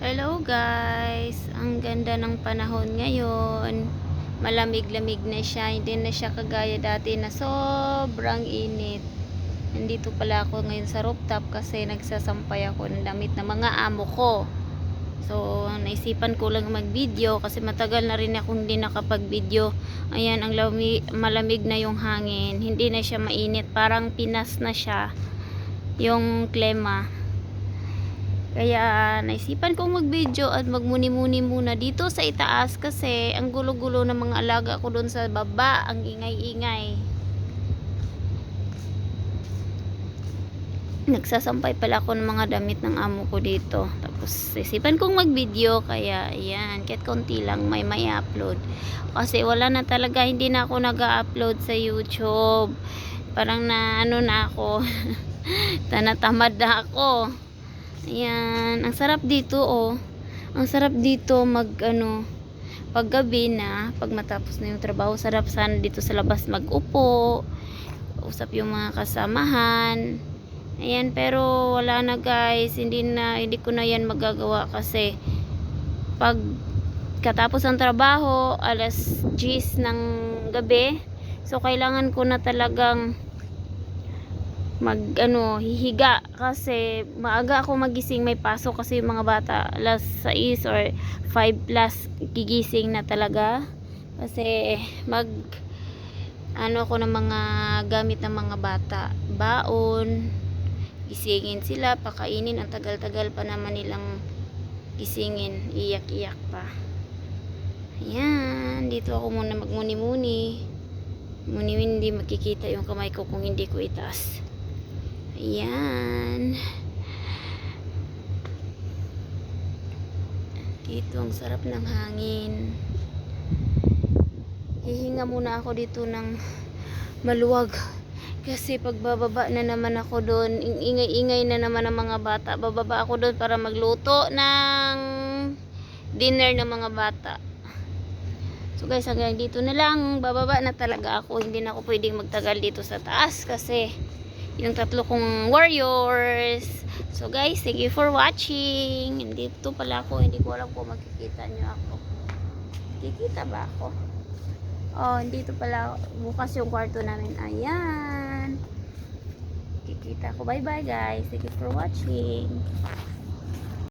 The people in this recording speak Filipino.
Hello guys! Ang ganda ng panahon ngayon. Malamig-lamig na siya. Hindi na siya kagaya dati na sobrang init. Nandito pala ako ngayon sa rooftop kasi nagsasampay ako ng damit ng mga amo ko. So, naisipan ko lang mag-video kasi matagal na rin akong hindi nakapag-video. Ayan, ang lami, malamig na yung hangin. Hindi na siya mainit. Parang pinas na siya yung klema. Kaya naisipan kong mag-video at magmuni-muni muna dito sa itaas kasi ang gulo-gulo ng mga alaga ko doon sa baba, ang ingay-ingay. Nagsasampay pala ako ng mga damit ng amo ko dito. Tapos isipan kong mag-video kaya ayan, kahit konti lang may may upload. Kasi wala na talaga, hindi na ako nag-upload sa YouTube. Parang na ano na ako. Tanatamad na ako. Ayan, ang sarap dito oh. Ang sarap dito mag ano, paggabi na, pag matapos na yung trabaho, sarap sana dito sa labas mag-upo. Usap yung mga kasamahan. Ayan, pero wala na guys, hindi na hindi ko na 'yan magagawa kasi pag katapos ng trabaho, alas 10 ng gabi, so kailangan ko na talagang mag ano hihiga. Kasi maaga ako magising may pasok kasi yung mga bata. Alas 6 or 5 plus gigising na talaga. Kasi mag ano ko ng mga gamit ng mga bata. Baon gisingin sila pakainin. Ang tagal-tagal pa naman nilang gisingin iyak-iyak pa. Ayan dito ako muna magmuni-muni. Muni hindi makikita yung kamay ko kung hindi ko itaas Ayan. Dito ang sarap ng hangin. Hihinga muna ako dito ng maluwag. Kasi pagbababa na naman ako doon, ingay-ingay na naman ang mga bata. Bababa ako doon para magluto ng dinner ng mga bata. So guys, hanggang dito na lang. Bababa na talaga ako. Hindi na ako pwedeng magtagal dito sa taas kasi yung tatlo kong warriors. So guys, thank you for watching. Nandito pala ako. Hindi ko alam kung makikita nyo ako. Kikita ba ako? Oh, dito pala. Bukas yung kwarto namin. Ayan. Kikita ko. Bye bye guys. Thank you for watching.